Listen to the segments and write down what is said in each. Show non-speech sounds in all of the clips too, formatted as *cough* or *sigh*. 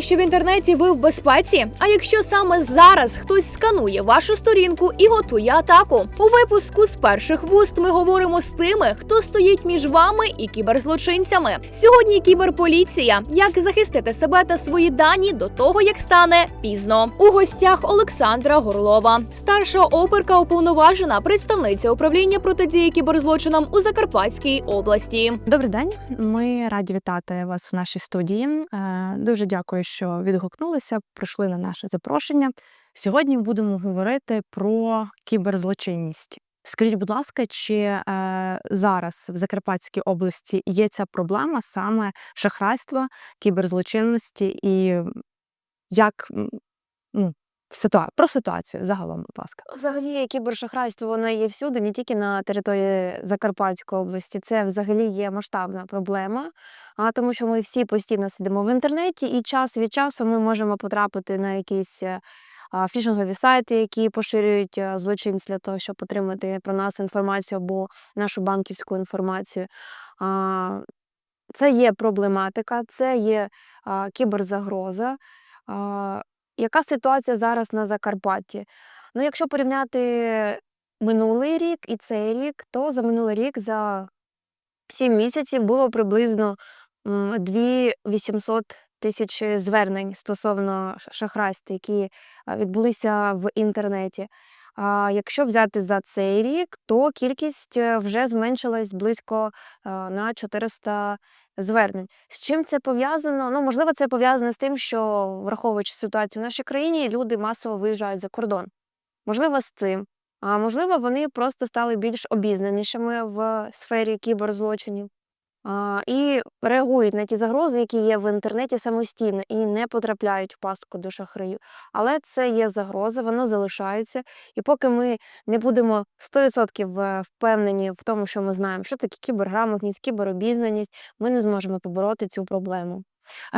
що в інтернеті ви в безпеці? А якщо саме зараз хтось сканує вашу сторінку і готує атаку? У випуску з перших вуст ми говоримо з тими, хто стоїть між вами і кіберзлочинцями. Сьогодні кіберполіція. Як захистити себе та свої дані до того, як стане пізно. У гостях Олександра Горлова, старша оперка уповноважена, представниця управління протидії кіберзлочинам у Закарпатській області. Добрий день, ми раді вітати вас в нашій студії. Е, Дуже дякую, що відгукнулися, прийшли на наше запрошення. Сьогодні будемо говорити про кіберзлочинність. Скажіть, будь ласка, чи е, зараз в Закарпатській області є ця проблема саме шахрайства, кіберзлочинності і як ну, ситуа... про ситуацію загалом, будь ласка. Взагалі, кібершахрайство воно є всюди, не тільки на території Закарпатської області. Це взагалі є масштабна проблема, а тому що ми всі постійно сидимо в інтернеті, і час від часу ми можемо потрапити на якісь е, фішингові сайти, які поширюють е, злочинці для того, щоб отримати про нас інформацію або нашу банківську інформацію. Це є проблематика, це є кіберзагроза. Яка ситуація зараз на Закарпатті? Ну, якщо порівняти минулий рік і цей рік, то за минулий рік за 7 місяців було приблизно 2800 тисяч звернень стосовно шахрайств, які відбулися в інтернеті. Якщо взяти за цей рік, то кількість е, вже зменшилась близько е, на 400 звернень. З чим це пов'язано? Ну, можливо, це пов'язано з тим, що враховуючи ситуацію в нашій країні, люди масово виїжджають за кордон. Можливо, з цим. А можливо, вони просто стали більш обізнанішими в сфері кіберзлочинів. І реагують на ті загрози, які є в інтернеті самостійно, і не потрапляють в пастку до шахраїв. Але це є загроза, вона залишається. І поки ми не будемо 100% е, впевнені в тому, що ми знаємо, що таке кіберграмотність, кіберобізнаність, ми не зможемо побороти цю проблему.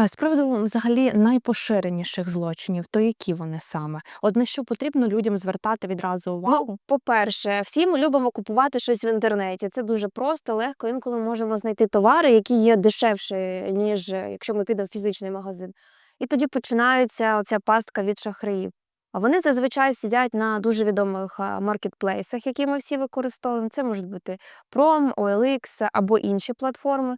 З приводу взагалі найпоширеніших злочинів, то які вони саме? От на що потрібно людям звертати відразу увагу? Ну, по-перше, всі ми любимо купувати щось в інтернеті. Це дуже просто, легко. Інколи можемо знайти товари, які є дешевші, ніж е, якщо ми підемо в фізичний магазин. І тоді починається оця пастка від шахраїв. А вони зазвичай сидять на дуже відомих маркетплейсах, які ми всі використовуємо. Це можуть бути Prom, OLX або інші платформи.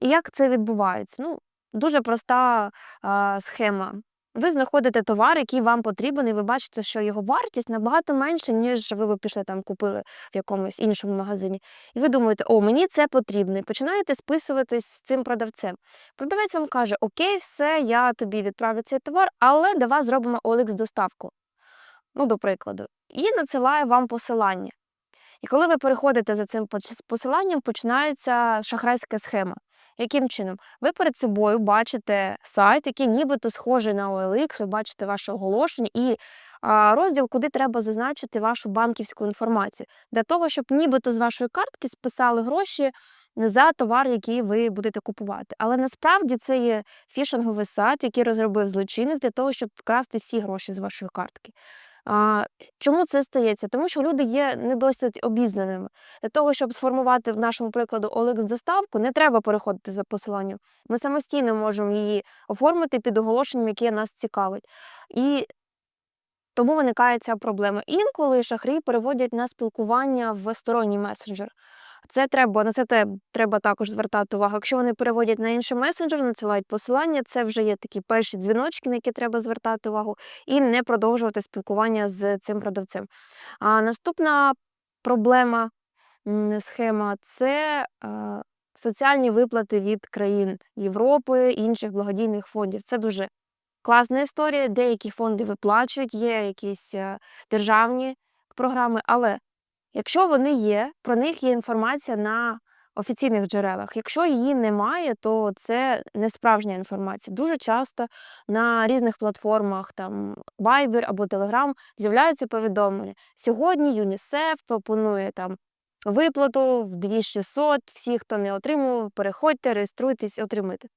І як це відбувається? Ну, дуже проста а, схема. Ви знаходите товар, який вам потрібен, і ви бачите, що його вартість набагато менша, ніж ви б пішли там купили в якомусь іншому магазині. І ви думаєте, о, мені це потрібно. І починаєте списуватись з цим продавцем. Продавець вам каже: Окей, все, я тобі відправлю цей товар, але давай зробимо OLX доставку. Ну, до прикладу, і надсилає вам посилання. І коли ви переходите за цим посиланням, починається шахрайська схема. Яким чином? Ви перед собою бачите сайт, який нібито схожий на OLX, ви бачите ваше оголошення і розділ, куди треба зазначити вашу банківську інформацію, для того, щоб нібито з вашої картки списали гроші за товар, який ви будете купувати. Але насправді це є фішинговий сайт, який розробив злочинець для того, щоб вкрасти всі гроші з вашої картки. А, чому це стається? Тому що люди є не досить обізнаними. Для того, щоб сформувати в нашому прикладу OLX доставку, не треба переходити за посиланням. Ми самостійно можемо її оформити під оголошенням, яке нас цікавить. І тому виникає ця проблема. Інколи шахрі переводять на спілкування в сторонній месенджер. Це треба на це треба також звертати увагу. Якщо вони переводять на інший месенджер, надсилають посилання, це вже є такі перші дзвіночки, на які треба звертати увагу, і не продовжувати спілкування з цим продавцем. А наступна проблема схема це е, соціальні виплати від країн Європи, інших благодійних фондів. Це дуже класна історія. Деякі фонди виплачують, є якісь е, державні програми, але якщо вони є, про них є інформація на офіційних джерелах. Якщо її немає, то це не справжня інформація. Дуже часто на різних платформах, там Viber або Telegram, з'являються повідомлення. Сьогодні ЮНІСЕФ пропонує там виплату в 2600, всі, хто не отримував, переходьте, реєструйтесь, отримайте.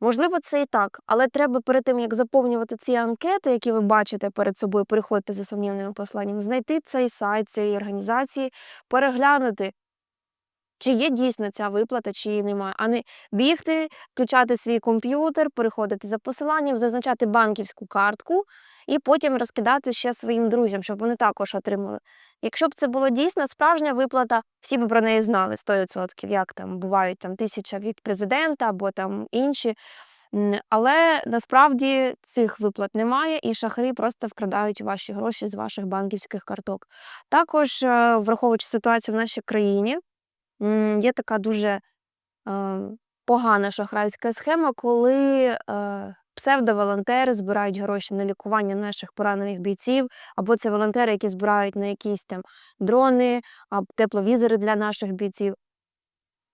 Можливо, це і так, але треба перед тим, як заповнювати ці анкети, які ви бачите перед собою, переходите за сумнівними посланнями, знайти цей сайт цієї організації, переглянути, чи є дійсно ця виплата, чи її немає, а не бігти, включати свій комп'ютер, переходити за посиланням, зазначати банківську картку і потім розкидати ще своїм друзям, щоб вони також отримали. Якщо б це було дійсно справжня виплата, всі б про неї знали 100%, як там бувають там тисяча від президента або там інші. Але насправді цих виплат немає, і шахарі просто вкрадають ваші гроші з ваших банківських карток. Також, е, враховуючи ситуацію в нашій країні, є така дуже е, погана шахрайська схема, коли е, псевдоволонтери збирають гроші на лікування наших поранених бійців, або це волонтери, які збирають на якісь там дрони, тепловізори для наших бійців.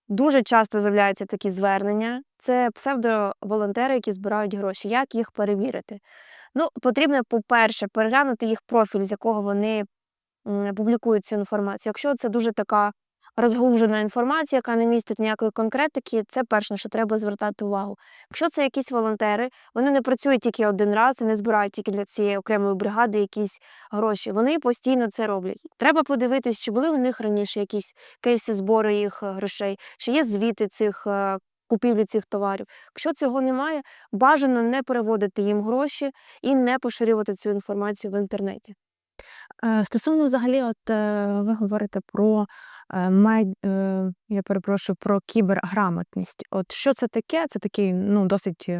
Дуже часто з'являються такі звернення. Це псевдоволонтери, які збирають гроші. Як їх перевірити? Ну, потрібно, по-перше, переглянути їх профіль, з якого вони публікують цю інформацію. Якщо це дуже така розглужена інформація, яка не містить ніякої конкретики, це перше, що треба звертати увагу. Якщо це якісь волонтери, вони не працюють тільки один раз і не збирають тільки для цієї окремої бригади якісь гроші. Вони постійно це роблять. Треба подивитись, чи були у них раніше якісь кейси збору їх е, грошей, чи є звіти цих е, купівлі цих товарів. Якщо цього немає, бажано не переводити їм гроші і не поширювати цю інформацію в інтернеті. Е, Стосовно взагалі, от е, ви говорите про е, мед, я перепрошую, про кіберграмотність. От що це таке? Це такий ну, досить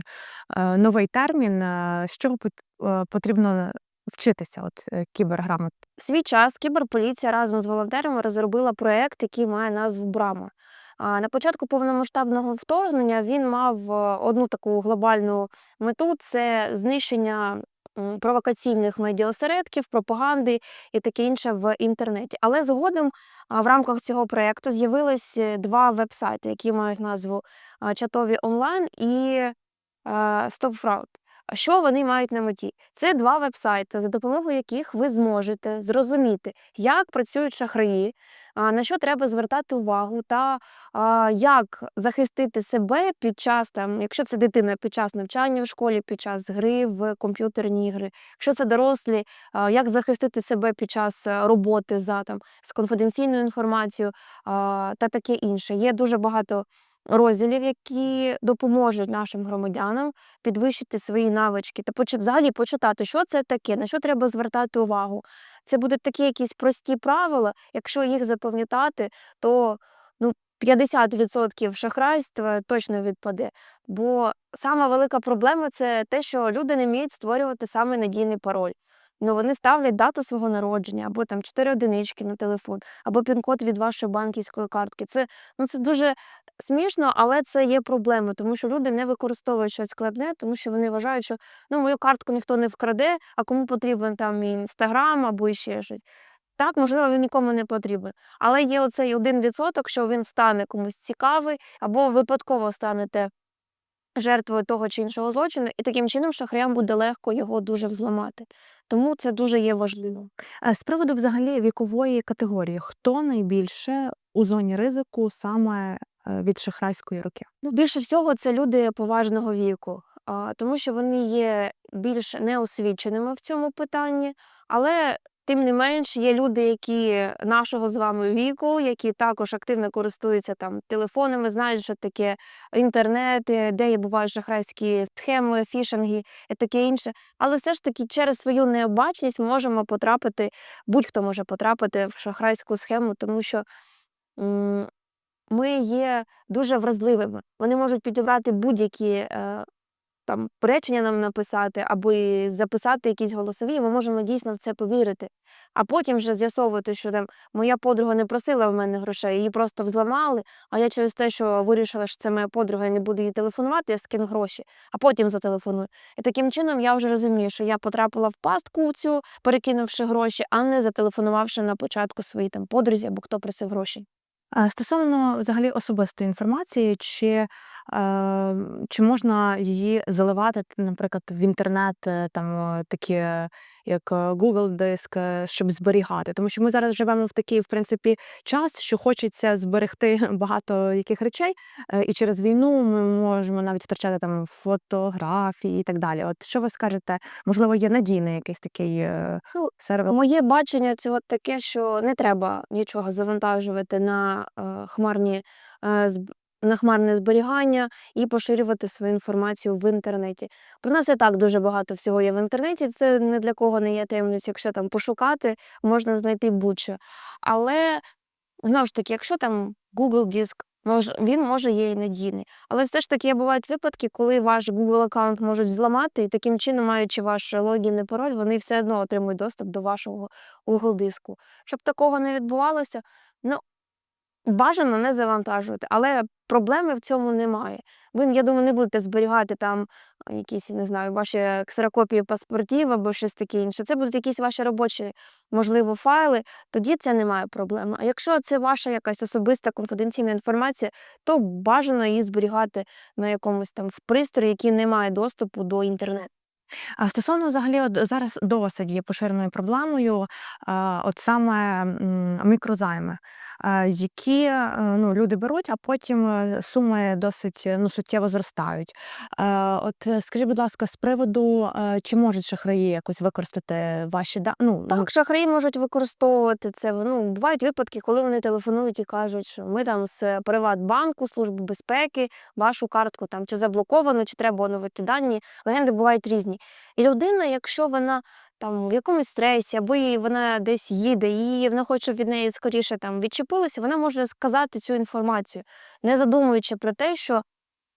новий термін. З чого потрібно вчитися? От кіберграмот. Свій час кіберполіція разом з волонтерами розробила проект, який має назву Брама. На початку повномасштабного вторгнення він мав одну таку глобальну мету це знищення провокаційних медіосередків, пропаганди і таке інше в інтернеті. Але згодом в рамках цього проекту з'явились два два вебсайти, які мають назву Чатові онлайн і. А Що вони мають на меті? Це два вебсайти, за допомогою яких ви зможете зрозуміти, як працюють шахраї, на що треба звертати увагу, та як захистити себе під час там, якщо це дитина під час навчання в школі, під час гри в комп'ютерні ігри, якщо це дорослі, як захистити себе під час е, роботи за там з конфіденційною інформацією та таке інше. Є дуже багато розділів, які допоможуть нашим громадянам підвищити свої навички та взагалі почитати, що це таке, на що треба звертати увагу. Це будуть такі якісь прості правила. Якщо їх запам'ятати, то ну, 50% шахрайства точно відпаде. Бо сама велика проблема це те, що люди не вміють створювати саме надійний пароль. Ну, вони ставлять дату свого народження, або там 4 одинички на телефон, або пін-код від вашої банківської картки. Це, ну, це дуже смішно, але це є проблема, тому що люди не використовують щось складне, тому що вони вважають, що ну, мою картку ніхто не вкраде, а кому потрібен там інстаграм або ще щось. Так, можливо, він нікому не потрібен. Але є оцей один відсоток, що він стане комусь цікавий, або випадково станете жертвою того чи іншого злочину, і таким чином шахраям буде легко його дуже взламати. Тому це дуже є важливо. З приводу взагалі вікової категорії, хто найбільше у зоні ризику саме е, від шахрайської руки? Ну, більше всього це люди поважного віку, тому що вони є більш неосвіченими в цьому питанні, але тим не менш є люди, які нашого з вами віку, які також активно користуються там телефонами, знають, що таке інтернет, е, де є бувають шахрайські схеми, фішинги і таке інше. Але все ж таки через свою необачність можемо потрапити, будь-хто може потрапити в шахрайську схему, тому що. ми є дуже вразливими. Вони можуть підібрати будь-які е, там речення нам написати, або і записати якісь голосові, ми можемо дійсно в це повірити. А потім вже з'ясовувати, що там моя подруга не просила в мене грошей, її просто взламали. А я через те, що вирішила, що це моя подруга, я не буду їй телефонувати, я скину гроші, а потім зателефоную. І таким чином я вже розумію, що я потрапила в пастку цю, перекинувши гроші, а не зателефонувавши на початку своїй там подрузі або хто просив гроші. А Стосовно взагалі особистої інформації, чи, е, чи можна її заливати, наприклад, в інтернет, е, там е, такі, е, як е, Google диск, е, щоб зберігати? Тому що ми зараз живемо в такий, в принципі, час, що хочеться зберегти *laughs* багато яких речей, е, і через війну ми можемо навіть втрачати там фотографії і так далі. От що ви скажете? Можливо, є надійний якийсь такий е, Ну, сервер? Моє бачення цього таке, що не треба нічого завантажувати на е, хмарні е, на хмарне зберігання і поширювати свою інформацію в інтернеті. Про нас і так дуже багато всього є в інтернеті. Це не для кого не є таємниця. Якщо там пошукати, можна знайти будь-що. Але знову ж таки, якщо там Google Диск, він може є і надійний. Але все ж таки бувають випадки, коли ваш Google аккаунт можуть зламати, і таким чином, маючи ваш логін і пароль, вони все одно отримують доступ до вашого Google диску. Щоб такого не відбувалося, ну бажано не завантажувати, але проблеми в цьому немає. Ви, я думаю, не будете зберігати там якісь, не знаю, ваші ксерокопії паспортів або щось таке інше. Це будуть якісь ваші робочі, можливо, файли, тоді це немає проблеми. А якщо це ваша якась особиста конфіденційна інформація, то бажано її зберігати на якомусь там в пристрої, який не має доступу до інтернету. А стосовно взагалі, от зараз досить є поширеною проблемою, от саме мікрозайми, які е, ну, люди беруть, а потім е, суми досить е, ну, суттєво зростають. Е, От е, скажіть, будь ласка, з приводу, е, чи можуть шахраї якось використати ваші да... ну, Так, шахраї можуть використовувати це. Ну, бувають випадки, коли вони телефонують і кажуть, що ми там з Приватбанку, Служби безпеки, вашу картку там чи заблоковано, чи треба оновити дані. Легенди бувають різні. І людина, якщо вона там в якомусь стресі, або її вона десь їде, і вона хоче від неї скоріше там відчепилися, вона може сказати цю інформацію, не задумуючи про те, що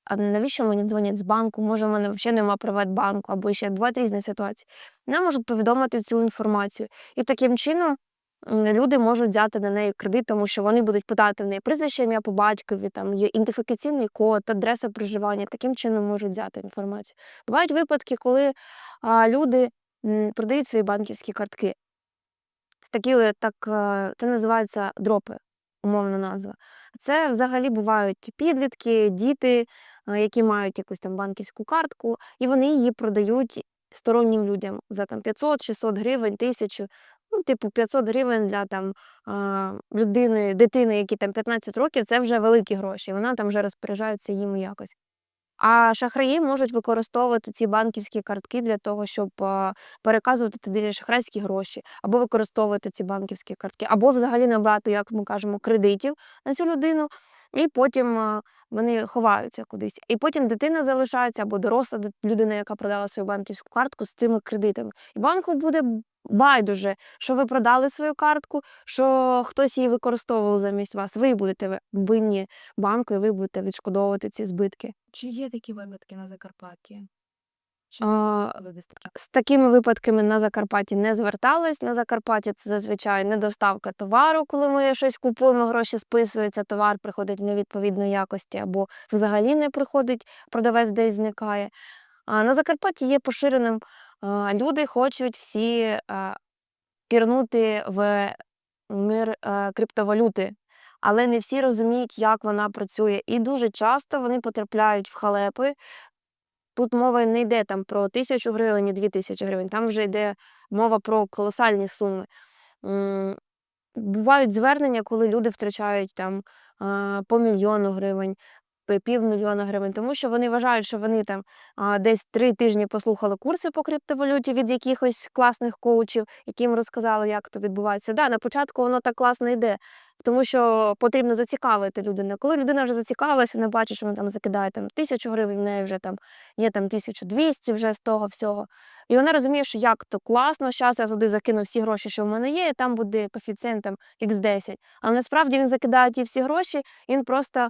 а навіщо мені дзвонять з банку, може, в мене взагалі немає Приватбанку, або ще два різні ситуації. Вона можуть повідомити цю інформацію. І таким чином люди можуть взяти на неї кредит, тому що вони будуть питати в неї прізвище, ім'я по батькові, там є ідентифікаційний код, адреса проживання. Таким чином можуть взяти інформацію. Бувають випадки, коли а, люди продають свої банківські картки. Такі е, так, е, це називається дропи, умовна назва. Це взагалі бувають підлітки, діти, е, які мають якусь там банківську картку, і вони її продають стороннім людям за там 500-600 гривень, тисячу. Ну, типу, 500 гривень для там людини, дитини, які там 15 років, це вже великі гроші. Вона там вже розпоряджається їм якось. А шахраї можуть використовувати ці банківські картки для того, щоб переказувати туди шахрайські гроші, або використовувати ці банківські картки, або взагалі набрати, як ми кажемо, кредитів на цю людину, і потім вони ховаються кудись. І потім дитина залишається або доросла людина, яка продала свою банківську картку з цими кредитами. І банку буде байдуже, що ви продали свою картку, що хтось її використовував замість вас. Ви будете ви- винні банку, і ви будете відшкодовувати ці збитки. Чи є такі випадки на Закарпатті? Чи А, з такими випадками на Закарпатті не звертались. На Закарпатті це зазвичай недоставка товару, коли ми щось купуємо, гроші списуються, товар приходить невідповідної якості, або взагалі не приходить, продавець десь зникає. На Закарпатті є поширеним. Люди хочуть всі пірнути в мир криптовалюти, але не всі розуміють, як вона працює. І дуже часто вони потрапляють в халепи, Тут мова не йде там про тисячу гривень і дві тисячі гривень, там вже йде мова про колосальні суми. Бувають звернення, коли люди втрачають там по мільйону гривень, півмільйона гривень, тому що вони вважають, що вони там десь три тижні послухали курси по криптовалюті від якихось класних коучів, які їм розказали, як то відбувається. Да, на початку воно так класно йде, тому що потрібно зацікавити людину. Коли людина вже зацікавилася, вона бачить, що вона там закидає там тисячу гривень, в неї вже там є там 1200 вже з того всього. І вона розуміє, що як то класно, зараз я туди закину всі гроші, що в мене є, і там буде коефіцієнт там x10. Але насправді він закидає ті всі гроші, він просто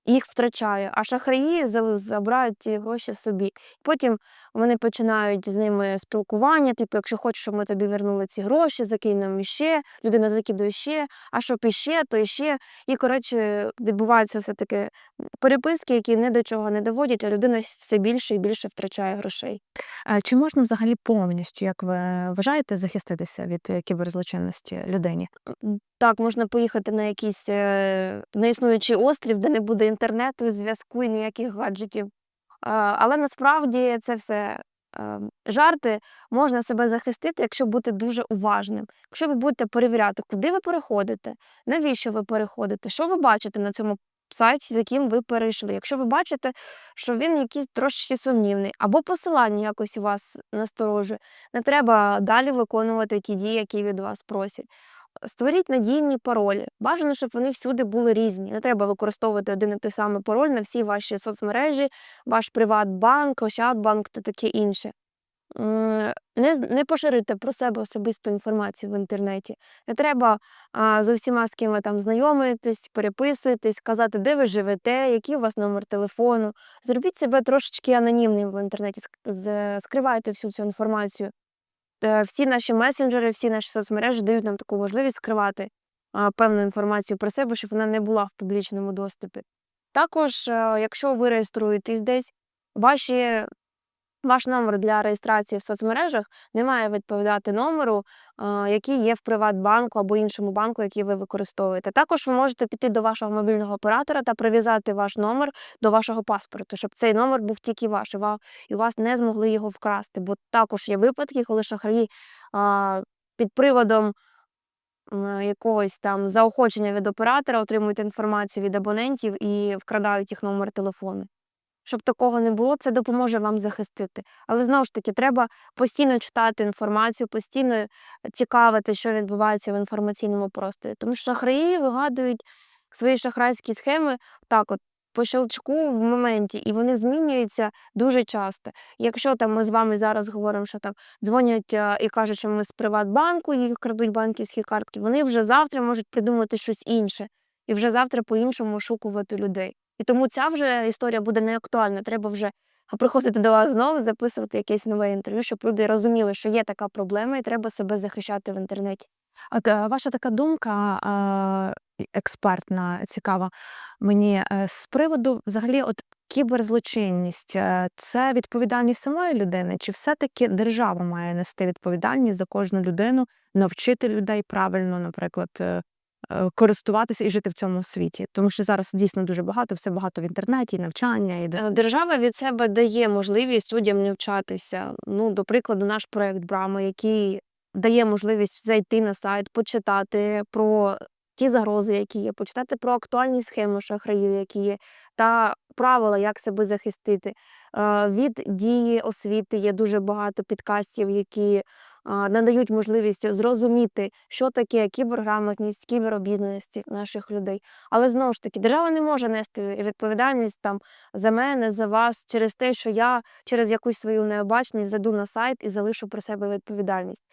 їх втрачає. А шахраї забирають ті гроші собі. Потім вони починають з ними спілкування, типу, якщо хочеш, щоб ми тобі вернули ці гроші, закинь нам іще, людина закидує ще, а щоб іще, то іще. І, коротше, відбуваються все-таки переписки, які ні до чого не доводять, а людина все більше і більше втрачає грошей. Чи можна взагалі повністю, як ви вважаєте, захиститися від е, кіберзлочинності людині? Так, можна поїхати на якийсь е, неіснуючий острів, де не буде інтернету, зв'язку і ніяких гаджетів. Але насправді це все жарти. Можна себе захистити, якщо бути дуже уважним. Якщо ви будете перевіряти, куди ви переходите, навіщо ви переходите, що ви бачите на цьому сайті, з яким ви перейшли. Якщо ви бачите, що він якийсь трошечки сумнівний, або посилання якось у вас насторожує, не треба далі виконувати ті дії, які від вас просять. Створіть надійні паролі. Бажано, щоб вони всюди були різні. Не треба використовувати один і той самий пароль на всі ваші соцмережі, ваш Приватбанк, Ощадбанк та таке інше. Не, не поширюйте про себе особисту інформацію в інтернеті. Не треба а, з усіма, з ким ви там знайомитесь, переписуєтесь, казати, де ви живете, який у вас номер телефону. Зробіть себе трошечки анонімним в інтернеті, скривайте всю цю інформацію. Е, Всі наші месенджери, всі наші соцмережі дають нам таку можливість скривати певну інформацію про себе, щоб вона не була в публічному доступі. Також, е, якщо ви реєструєтесь десь, ваші, ваш номер для реєстрації в соцмережах не має відповідати номеру, який є в Приватбанку або іншому банку, який ви використовуєте. Також ви можете піти до вашого мобільного оператора та прив'язати ваш номер до вашого паспорту, щоб цей номер був тільки ваш, і вас не змогли його вкрасти. Бо також є випадки, коли шахраї під приводом якогось там заохочення від оператора отримують інформацію від абонентів і вкрадають їх номер телефону. Щоб такого не було, це допоможе вам захистити. Але знову ж таки, треба постійно читати інформацію, постійно цікавити, що відбувається в інформаційному просторі. Тому що шахраї вигадують свої шахрайські схеми так, от по щелчку в моменті, і вони змінюються дуже часто. Якщо там ми з вами зараз говоримо, що там дзвонять і кажуть, що ми з Приватбанку і крадуть банківські картки, вони вже завтра можуть придумати щось інше і вже завтра по-іншому шукувати людей. І тому ця вже історія буде не актуальна. Треба вже приходити до вас знову, записувати якесь нове інтерв'ю, щоб люди розуміли, що є така проблема, і треба себе захищати в інтернеті. От ваша така думка експертна, цікава мені е, з приводу взагалі, от кіберзлочинність е, це відповідальність самої людини, чи все-таки держава має нести відповідальність за кожну людину, навчити людей правильно, наприклад, е, користуватися і жити в цьому світі? Тому що зараз дійсно дуже багато, все багато в інтернеті, і навчання, і Е, дос... Держава від себе дає можливість людям навчатися. Ну, до прикладу, наш проект Брама, який дає можливість зайти на сайт, почитати про ті загрози, які є, почитати про актуальні схеми шахраїв, які є, та правила, як себе захистити. Е, Від дії освіти є дуже багато підкастів, які е, надають можливість зрозуміти, що таке кіберграмотність, кіберобізнаність наших людей. Але знову ж таки, держава не може нести відповідальність там за мене, за вас, через те, що я через якусь свою необачність зайду на сайт і залишу про себе відповідальність.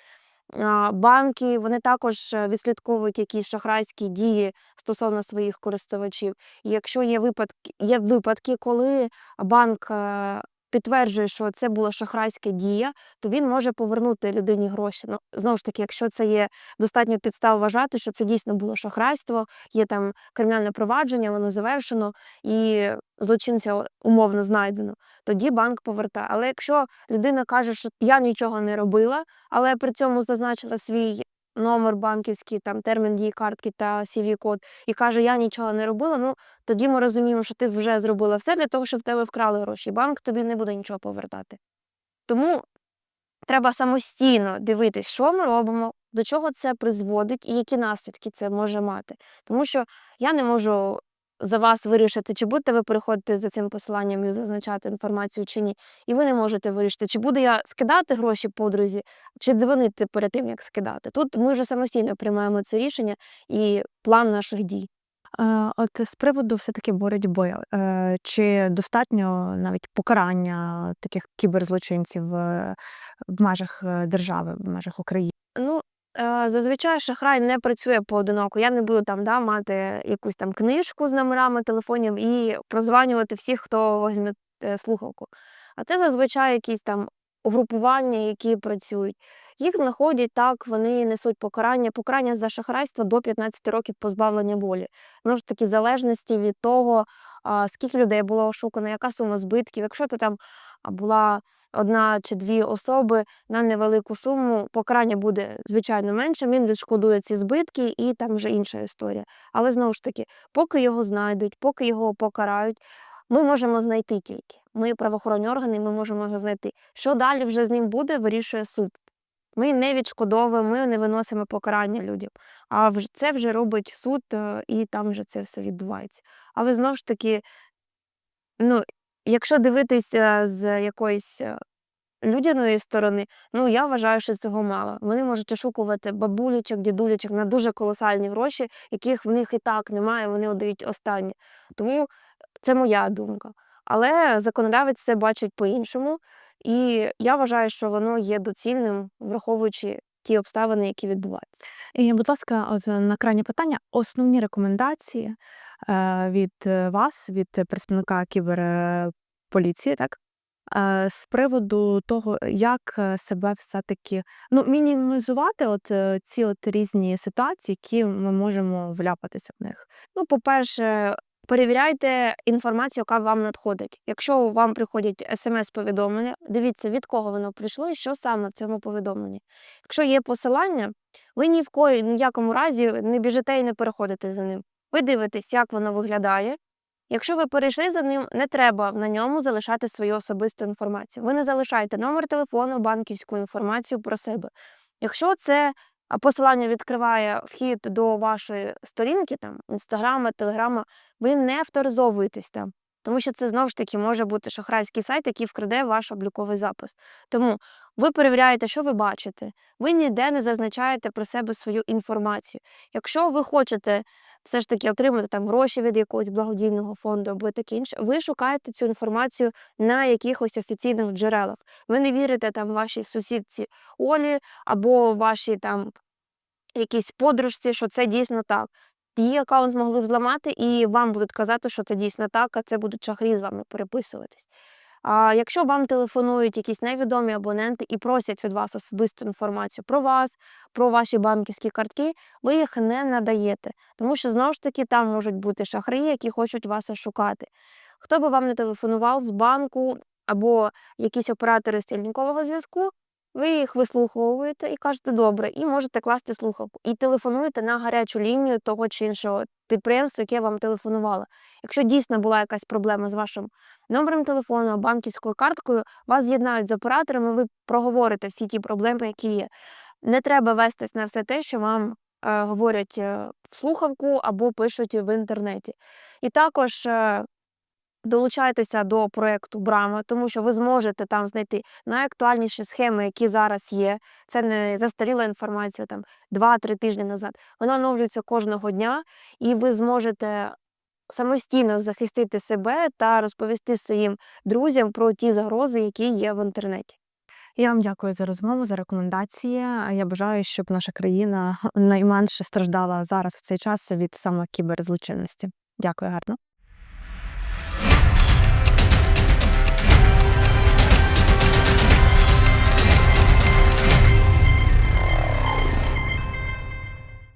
Банки вони також е, відслідковують якісь шахрайські дії стосовно своїх користувачів. І якщо є випадки, є випадки, коли банк е, підтверджує, що це була шахрайська дія, то він може повернути людині гроші. Ну, знову ж таки, якщо це є достатньо підстав вважати, що це дійсно було шахрайство, є там кримінальне провадження, воно завершено і злочинця умовно знайдено, тоді банк повертає. Але якщо людина каже, що я нічого не робила, але при цьому зазначила свій номер банківський, там термін дії картки та CV-код, і каже, я нічого не робила, ну тоді ми розуміємо, що ти вже зробила все для того, щоб в тебе вкрали гроші. Банк тобі не буде нічого повертати. Тому треба самостійно дивитись, що ми робимо, до чого це призводить і які наслідки це може мати. Тому що я не можу за вас вирішити, чи будете ви переходити за цим посиланням і зазначати інформацію чи ні. І ви не можете вирішити, чи буду я скидати гроші подрузі, чи дзвонити перед тим, як скидати. Тут ми вже самостійно приймаємо це рішення і план наших дій. Е, От з приводу все-таки боротьби, е, чи достатньо навіть покарання таких кіберзлочинців е, в межах держави, в межах України? Ну, е, зазвичай шахрай не працює поодиноко. Я не буду там да, мати якусь там книжку з номерами телефонів і прозванювати всіх, хто візьме е, слухавку. А це зазвичай якісь там угрупування, які працюють. Їх знаходять так, вони несуть покарання. Покарання за шахрайство до 15 років позбавлення волі. Ну ж таки, залежності від того, скільки людей було ошукано, яка сума збитків. Якщо ти там була одна чи дві особи на невелику суму, покарання буде звичайно менше, він відшкодує ці збитки, і там вже інша історія. Але знову ж таки, поки його знайдуть, поки його покарають, ми можемо знайти тільки. Ми правоохоронні органи, ми можемо його знайти. Що далі вже з ним буде, вирішує суд. Ми не відшкодовуємо, ми не виносимо покарання людям. А це вже робить суд, е, і там вже це все відбувається. Але знову ж таки, ну, якщо дивитися з якоїсь е, людяної сторони, ну я вважаю, що цього мало. Вони можуть ошукувати бабулечок, дідулечок на дуже колосальні гроші, яких в них і так немає, вони отдають останнє. Тому це моя думка. Але законодавець це бачить по-іншому, і я вважаю, що воно є доцільним, враховуючи ті обставини, які відбуваються. І, будь ласка, от е, на крайнє питання, основні рекомендації е, від е, вас, від е, представника кіберполіції, так? Е, з приводу того, як е, себе все-таки ну, мінімізувати от е, ці от різні ситуації, які ми можемо вляпатися в них. Ну, по-перше, перевіряйте інформацію, яка вам надходить. Якщо вам приходять смс-повідомлення, дивіться, від кого воно прийшло і що саме в цьому повідомленні. Якщо є посилання, ви ні в кої, ні в якому разі не біжите і не переходите за ним. Ви дивитесь, як воно виглядає. Якщо ви перейшли за ним, не треба на ньому залишати свою особисту інформацію. Ви не залишаєте номер телефону, банківську інформацію про себе. Якщо це посилання відкриває вхід до вашої сторінки, там інстаграма, телеграма, ви не авторизовуєтесь там, тому що це знову ж таки може бути шахрайський сайт, який вкраде ваш обліковий запис. Тому ви перевіряєте, що ви бачите. Ви ніде не зазначаєте про себе свою інформацію. Якщо ви хочете все ж таки отримати там гроші від якогось благодійного фонду або таке інше, ви шукаєте цю інформацію на якихось офіційних джерелах. Ви не вірите там вашій сусідці Олі або вашій там якійсь подружці, що це дійсно так. Її аккаунт могли взламати, і вам будуть казати, що це дійсно так, а це будуть шахрі з вами переписуватись. А якщо вам телефонують якісь невідомі абоненти і просять від вас особисту інформацію про вас, про ваші банківські картки, ви їх не надаєте, тому що знову ж таки там можуть бути шахраї, які хочуть вас ошукати. Хто би вам не телефонував з банку або якісь оператори стільникового зв'язку, ви їх вислуховуєте і кажете добре, і можете класти слухавку. І телефонуєте на гарячу лінію того чи іншого підприємства, яке вам телефонувало. Якщо дійсно була якась проблема з вашим номером телефону, банківською карткою, вас з'єднають з операторами, ви проговорите всі ті проблеми, які є. Не треба вестись на все те, що вам е, говорять е, в слухавку або пишуть в інтернеті. І також е, долучайтеся до проєкту Брама, тому що ви зможете там знайти найактуальніші схеми, які зараз є. Це не застаріла інформація там 2-3 тижні назад. Вона оновлюється кожного дня, і ви зможете самостійно захистити себе та розповісти своїм друзям про ті загрози, які є в інтернеті. Я вам дякую за розмову, за рекомендації. Я бажаю, щоб наша країна найменше страждала зараз в цей час від саме кіберзлочинності. Дякую гарно.